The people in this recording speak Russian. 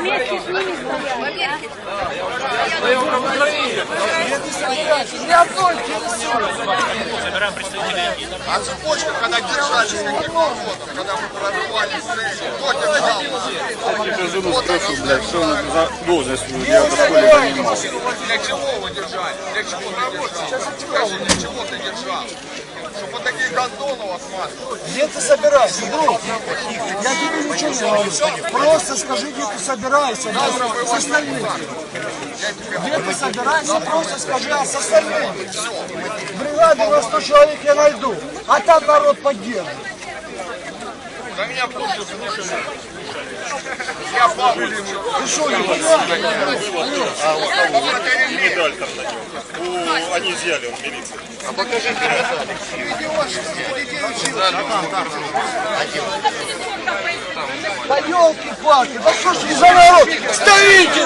Вместе с ними стоять. А цепочка, когда держались, каким образом, когда мы прорывали цели, кто держал? Я жену спрошу, блядь, что он за должность я в школе занимал. Для чего вы держали? Для чего ты держал? Скажи, для чего ты держал? Вас смазывали. Где ты собираешься, друг? Я тебе ничего не говорю. Просто скажи, где ты собираешься. да, С остальными. Где ты собираешься, просто скажи, а с остальными. Бригады на 100 человек я найду. А там народ поддержит. Да меня просто слушали. Я лечу. Ты что, не понимаешь? Там на нем. У, они изъяли, он милиция. Да елки-палки, да что ж вы за народ? Стоите!